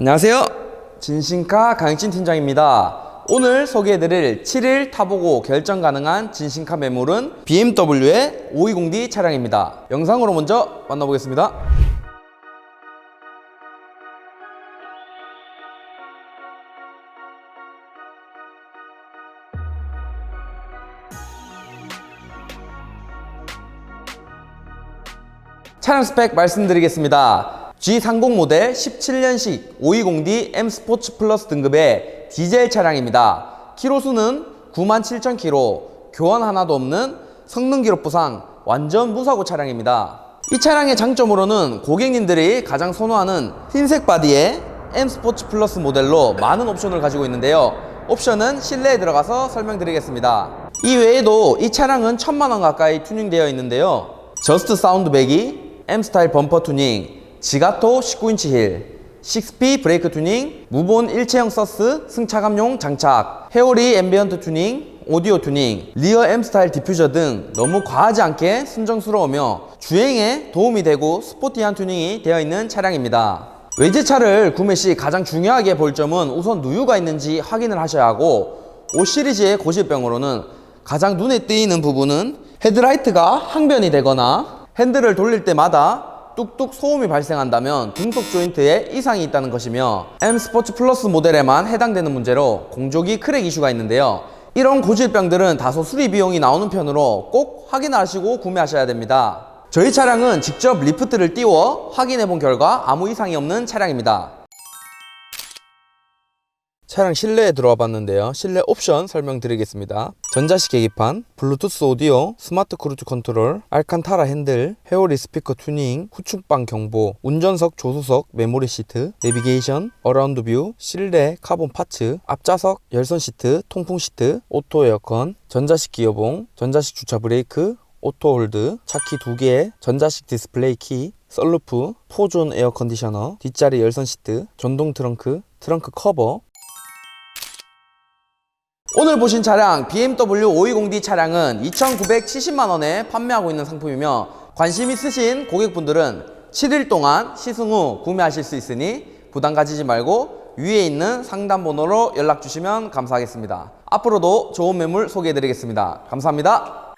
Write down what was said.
안녕하세요. 진신카 강익진 팀장입니다. 오늘 소개해드릴 7일 타보고 결정 가능한 진신카 매물은 BMW의 520D 차량입니다. 영상으로 먼저 만나보겠습니다. 차량 스펙 말씀드리겠습니다. G30 모델 17년식 520D M 스포츠 플러스 등급의 디젤 차량입니다. 키로수는 97,000km, 교환 하나도 없는 성능 기록부상 완전 무사고 차량입니다. 이 차량의 장점으로는 고객님들이 가장 선호하는 흰색 바디의 M 스포츠 플러스 모델로 많은 옵션을 가지고 있는데요. 옵션은 실내에 들어가서 설명드리겠습니다. 이 외에도 이 차량은 천만 원 가까이 튜닝되어 있는데요. 저스트 사운드백이 M 스타일 범퍼 튜닝, 지가토 19인치 힐, 6P 브레이크 튜닝, 무본 일체형 서스 승차감용 장착, 헤어리 앰비언트 튜닝, 오디오 튜닝, 리어 M 스타일 디퓨저 등 너무 과하지 않게 순정스러우며 주행에 도움이 되고 스포티한 튜닝이 되어 있는 차량입니다. 외제차를 구매 시 가장 중요하게 볼 점은 우선 누유가 있는지 확인을 하셔야 하고 5 시리즈의 고질병으로는 가장 눈에 띄는 부분은 헤드라이트가 항변이 되거나 핸들을 돌릴 때마다 뚝뚝 소음이 발생한다면 등속 조인트에 이상이 있다는 것이며 M 스포츠 플러스 모델에만 해당되는 문제로 공조기 크랙 이슈가 있는데요. 이런 고질병들은 다소 수리 비용이 나오는 편으로 꼭 확인하시고 구매하셔야 됩니다. 저희 차량은 직접 리프트를 띄워 확인해 본 결과 아무 이상이 없는 차량입니다. 차량 실내에 들어와 봤는데요. 실내 옵션 설명드리겠습니다. 전자식 계기판, 블루투스 오디오, 스마트 크루즈 컨트롤, 알칸타라 핸들, 헤어리 스피커 튜닝, 후측방 경보, 운전석 조수석 메모리 시트, 내비게이션, 어라운드 뷰, 실내 카본 파츠, 앞좌석 열선 시트, 통풍 시트, 오토 에어컨, 전자식 기어봉, 전자식 주차 브레이크, 오토 홀드, 차키 두 개, 전자식 디스플레이 키, 썰루프, 포존 에어 컨디셔너, 뒷자리 열선 시트, 전동 트렁크, 트렁크 커버, 오늘 보신 차량 BMW 520D 차량은 2,970만원에 판매하고 있는 상품이며 관심 있으신 고객분들은 7일 동안 시승 후 구매하실 수 있으니 부담 가지지 말고 위에 있는 상담 번호로 연락 주시면 감사하겠습니다. 앞으로도 좋은 매물 소개해 드리겠습니다. 감사합니다.